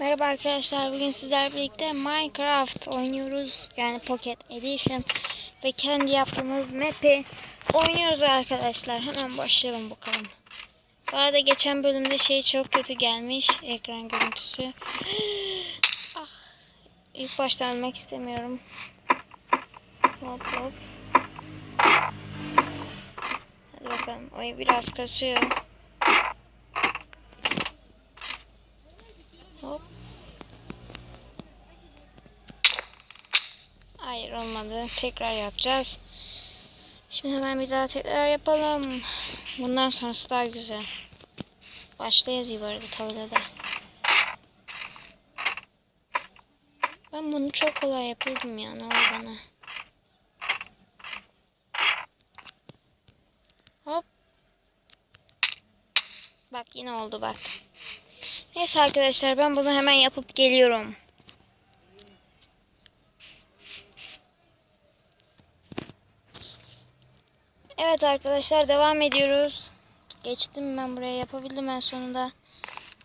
Merhaba arkadaşlar. Bugün sizlerle birlikte Minecraft oynuyoruz. Yani Pocket Edition. Ve kendi yaptığımız map'i oynuyoruz arkadaşlar. Hemen başlayalım bakalım. Bu arada geçen bölümde şey çok kötü gelmiş. Ekran görüntüsü. ah. İlk başta ölmek istemiyorum. Hop hop. Hadi bakalım. Oyun biraz kasıyor. Hop. Hayır olmadı. Tekrar yapacağız. Şimdi hemen bir daha tekrar yapalım. Bundan sonrası daha güzel. Başta yazıyor bu arada tabloda. Ben bunu çok kolay yapıyordum ya. Ne oldu bana? Hop. Bak yine oldu bak. Neyse arkadaşlar ben bunu hemen yapıp geliyorum. Evet arkadaşlar devam ediyoruz. Geçtim ben buraya yapabildim en sonunda.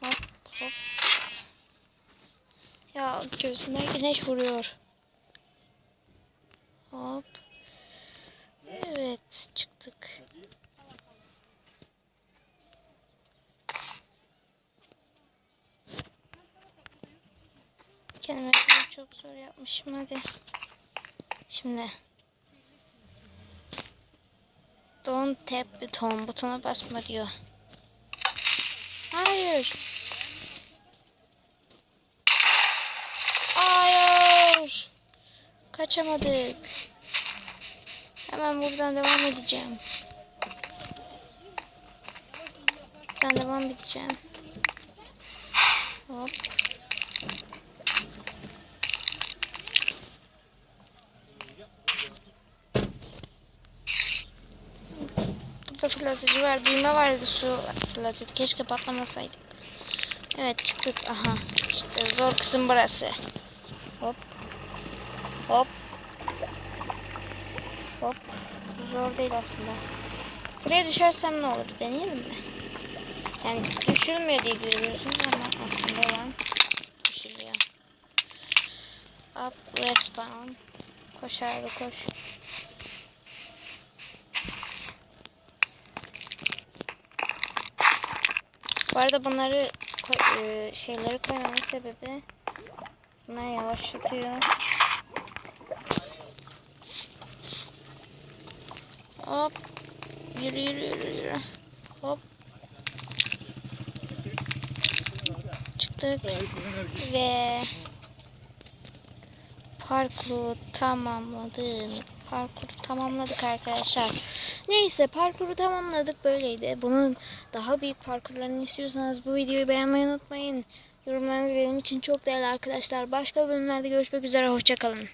Hop hop. Ya gözüme güneş vuruyor. Hop. Evet çıktık. Kendime çok zor yapmışım hadi. Şimdi. Don't tap the tone butona basma diyor. Hayır. Hayır. Kaçamadık. Hemen buradan devam edeceğim. Ben devam edeceğim. Hop. Burada fırlatıcı var. Büyüme vardı su fırlatıyordu. Keşke patlamasaydık. Evet çıktık. Aha. İşte zor kısım burası. Hop. Hop. Hop. Zor değil aslında. Buraya düşersem ne olur? Deneyelim mi? Yani düşürülmüyor diye görüyorsunuz ama aslında olan düşürüyor. Up, respawn. Koş abi koş. Bu arada bunları e, şeyleri koymamın sebebi bunlar yavaşlatıyor. Hop. Yürü yürü yürü yürü. Hop. Çıktık. Ve parkuru tamamladık. Parkuru tamamladık arkadaşlar. Neyse parkuru tamamladık böyleydi. Bunun daha büyük parkurlarını istiyorsanız bu videoyu beğenmeyi unutmayın. Yorumlarınız benim için çok değerli arkadaşlar. Başka bölümlerde görüşmek üzere. Hoşçakalın.